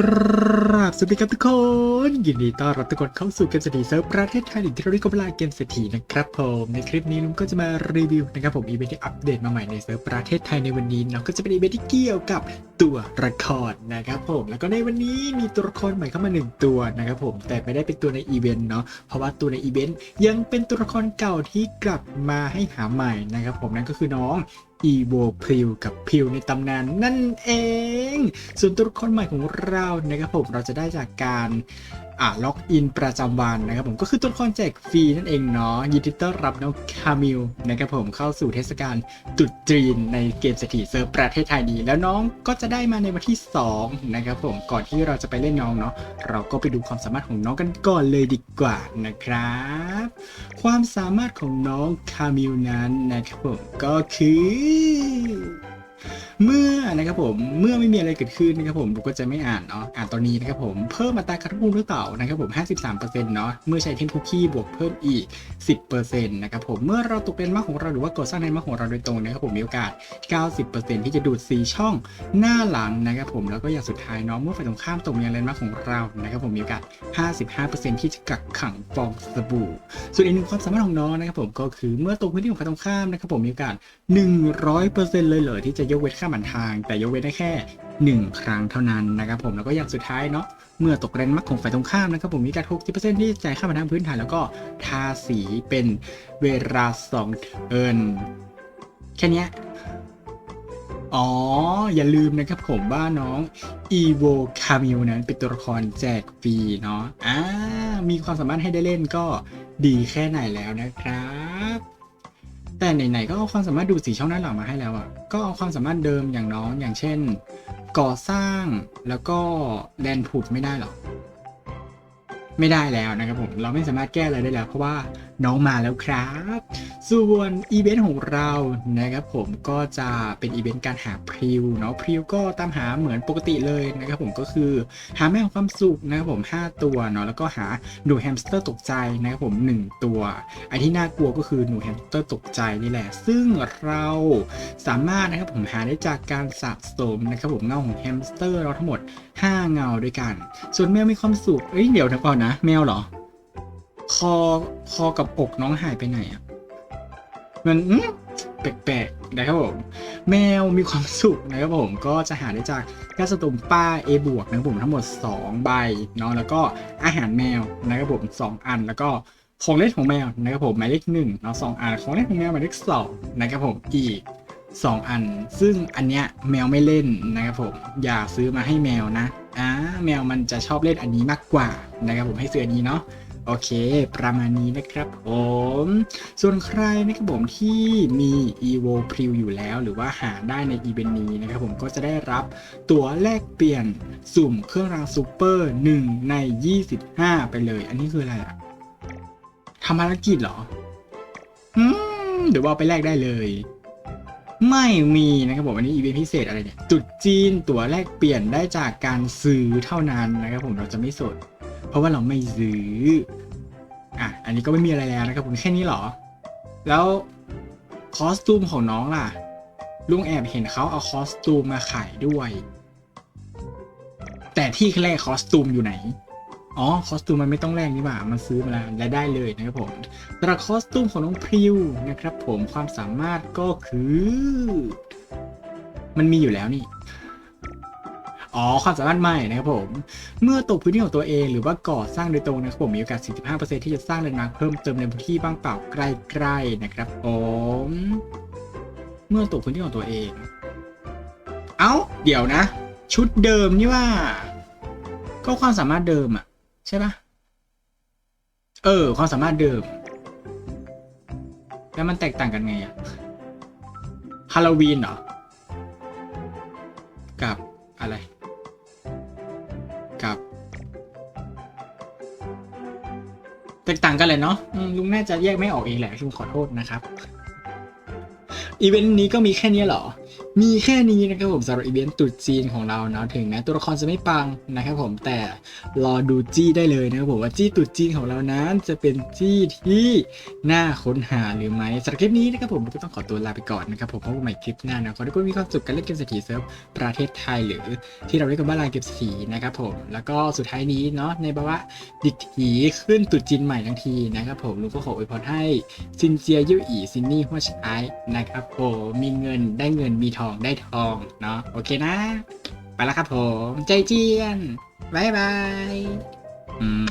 กราบสวัสดีครับทุกคน ยินดีต้อนรับทุกคนเข้าสู่เกมเศรษฐีเซิร์ฟประเทศไทยหรือที่เราเรียกกันว่าเกมเศรษฐีนะครับผมในคลิปนี้ลุงก็จะมารีวิวนะครับผมอีเวนต์ที่อัปเดตมาใหม่ในเซิร์ฟประเทศไทยในวันนี้เนาะก็จะเป็นอีเวนต์ที่เกี่ยวกับตัวละครนะครับผมแล้วก็ในวันนี้มีตัวละครใหม่เข้ามาหนึ่งตัวนะครับผมแต่ไม่ได้เป็นตัวในอีเวนต์เนาะเพราะว่าตัวในอีเวนต์ยังเป็นตัวละครเก่าที่กลับมาให้หาใหม่นะครับผมนั่นก็คือน้อง อีโวพิวกับพิวในตำนานนั่นเอง ส่วนตัวละครใหม่ของเรานะครับผมเราจะได้จากการ อ่าล็อกอินประจำวันนะครับผมก็คือตัวละครแจกฟรีนั่นเองเนาะยินดีต้อนรับน้องคามิลนะครับผมเข้าสู่เทศกาลตรุษจีนในเกมเศรษฐีเซิร์ฟประเทศไทยนี้แล้วน้องก็จะได้มาในวันที่ 2 นะครับผมก่อนที่เราจะไปเล่นน้องเนาะเราก็ไปดูความสามารถของน้องกันก่อนเลยดีกว่านะครับ ความสามารถของน้องคามิลนั้นนะครับผมก็คือ เมื่อนะครับผมเมื่อไม่มีอะไรเกิดขึ้นนะครับผมผมก็จะไม่อ่านเนาะอ่านตอนนี้นะครับผมเพิ่มอัตราการพุ่งด้วยเต่านะครับผม53%เนาะเมื่อใช้เทนคุกกี้บวกเพิ่มอีก 10%นะครับผมเมื่อเราตกเป็นมาของเราหรือว่าก่อสร้างในมาของเราโดยตรงนะครับผมมีโอกาส 90%ที่จะดูด4ช่องหน้าหลังนะครับผมแล้วก็อย่างสุดท้ายเนาะเมื่อฝ่ายตรงข้ามตกมีอะไรมาของเรานะครับผมมีโอกาส 55%ที่จะกักขังฟองสบู่ ส่วนอีกหนึ่งความสามารถของน้องนะครับผมก็คือเมื่อตกพื้นที่ของฝ่ายตรงข้ามนะครับผมมีโอกาส 100%เลยเหรอที่จะยกเว้นค่าบันทาง แต่ยกเว้นได้แค่ 1 ครั้งเท่านั้นนะครับผมแล้วก็อย่างสุดท้ายเนาะเมื่อตกแรงมักของฝ่ายตรงข้ามนะครับผมมีการ 60%ที่จ่ายค่าบันทางพื้นฐานแล้วก็ทาสีเป็นเวลา2เทิร์นแค่นี้อ๋อ อย่าลืมนะครับผมว่าน้อง Evo Camille นั้นเป็นตัวละครแจกฟรีเนาะอ่ามีความสามารถให้ได้เล่นก็ ดีแค่ไหนแล้วนะครับ แต่ไหนๆก็เอาความสามารถดูสีช่องด้านหลังมาให้แล้วอะ่ะ ก็เอาความสามารถเดิมอย่างน้องอย่างเช่น ก่อสร้างแล้วก็แดนผุดไม่ได้หรอ ไม่ได้แล้วนะครับผม เราไม่สามารถแก้อะไรได้แล้ว เพราะว่า น้องมาแล้วครับ ส่วนอีเวนต์ของเรานะครับผมก็จะเป็นอีเวนต์การหาพริวเนาะพริวก็ตามหาเหมือนปกติเลยนะครับผมก็คือหาแม่ของความสุขนะครับผม 5 ตัวเนาะแล้วก็หาหนูแฮมสเตอร์ตกใจนะครับผม 1 ตัวไอที่น่ากลัวก็คือหนูแฮมสเตอร์ตกใจนี่แหละ ซึ่งเราสามารถนะครับผมหาได้จากการสะสมนะครับผมเงาของแฮมสเตอร์เราทั้งหมด 5 เงาด้วยกัน ส่วนแมวมีความสุขเอ้ยเดี๋ยวนะก่อนนะแมวเหรอ คอคอกับอกน้องหายไปไหนอะมันแปลกๆนะครับผมแมวมีความสุขนะครับผมก็จะหาได้จากกาสตุมป้า A บวกนะครับผมทั้งหมด 2 ใบเนาะแล้วก็อาหารแมวนะครับผม2 อันแล้วก็ของเล่นของแมวนะครับผมหมายเลขหนึ่งเนาะสองอันของเล่นของแมวหมายเลขสองนะครับผมอีก 2 อัน ซึ่งอันเนี้ยแมวไม่เล่นนะครับผมอย่าซื้อมาให้แมวนะอ่าแมวมันจะชอบเล่นอันนี้มากกว่านะครับผมให้ซื้ออันนี้เนาะ โอเค ประมาณนี้นะครับผม ส่วนใครนะครับผมที่มี evo p r e w อยู่แล้วหรือว่าหาได้ในอีเวนต์นี้นะครับผมก็จะได้รับตั๋วแลกเปลี่ยนสุ่มเครื่องรางซูเปอร์ 1 ใน 25 ไปเลย อันนี้คืออะไรอะทำภารกิจเหรอ อืมเดี๋ยวว่าเอาไปแลกได้เลยไม่มีนะครับผมอันนี้อีเวนต์พิเศษอะไรเนี่ยจุดจีนตั๋วแลกเปลี่ยนได้จากการซื้อเท่านั้นนะครับผมเราจะไม่สด เพราะว่าเราไม่ซื้อ อะ อันนี้ก็ไม่มีอะไรแล้วนะครับผมแค่นี้เหรอ แล้วคอสตูมของน้องล่ะ ลุงแอบเห็นเขาเอาคอสตูมมาขายด้วย แต่ที่แรกคอสตูมอยู่ไหน อ๋อ คอสตูมมันไม่ต้องแลกนี่หว่า มันซื้อมาแล้วและได้เลยนะครับผมสำหรับคอสตูมของน้องพริวนะครับผมความสามารถก็คือ มันมีอยู่แล้วนี่ อ๋อความสามารถใหม่นะครับผม เมื่อตกพื้นที่ของตัวเองหรือว่าก่อสร้างโดยตรงนะครับผมมีโอกาส 45%ที่จะสร้างแลนด์มาร์คเพิ่มเติมในพื้นที่บ้างเปล่าใกล้ๆนะครับผมเมื่อตกพื้นที่ของตัวเอง เอ้า เดี๋ยวนะ ชุดเดิมนี่ว่า ก็ความสามารถเดิมอะใช่ปะเออ ความสามารถเดิม แล้วมันแตกต่างกันไงอะฮาโลวีนเหรอ กับ ครับ แตกต่างกันเลยเนาะลุงน่าจะแยกไม่ออกเองแหละลุงขอโทษนะครับ อีเวนต์นี้ก็มีแค่นี้เหรอมีแค่นี้นะครับผมสำหรับอีเวนต์ตรุษจีนของเราเนาะถึงแม้ตัวละครจะไม่ปังนะครับผมแต่รอดูจี้ได้เลยนะครับผมว่าจี้ตรุษจีนของเรานั้นจะเป็นจี้ที่น่าค้นหาหรือไม่สำหรับคลิปนี้นะครับผมก็ต้องขอตัวลาไปก่อนนะครับผมพบกันใหม่คลิปหน้านะขอให้ทุกคนมีความสุขกันเล่นเกมเศรษฐีเซิร์ฟประเทศไทยหรือที่เราเรียกกันว่าลานเกมเศรษฐีนะครับผมแล้วก็สุดท้ายนี้เนาะในภาวะดิกถีขึ้นตรุษจีนใหม่ทั้งทีนะครับผมลุงก็ขออวยพรให้ซินเจียยู่อีซินนี่หัวใช้นะครับผมมีเงินได้เงินมีทองได้ทองเนาะโอเคนะ ไปแล้วครับผม ใจเจียนบายบาย อืม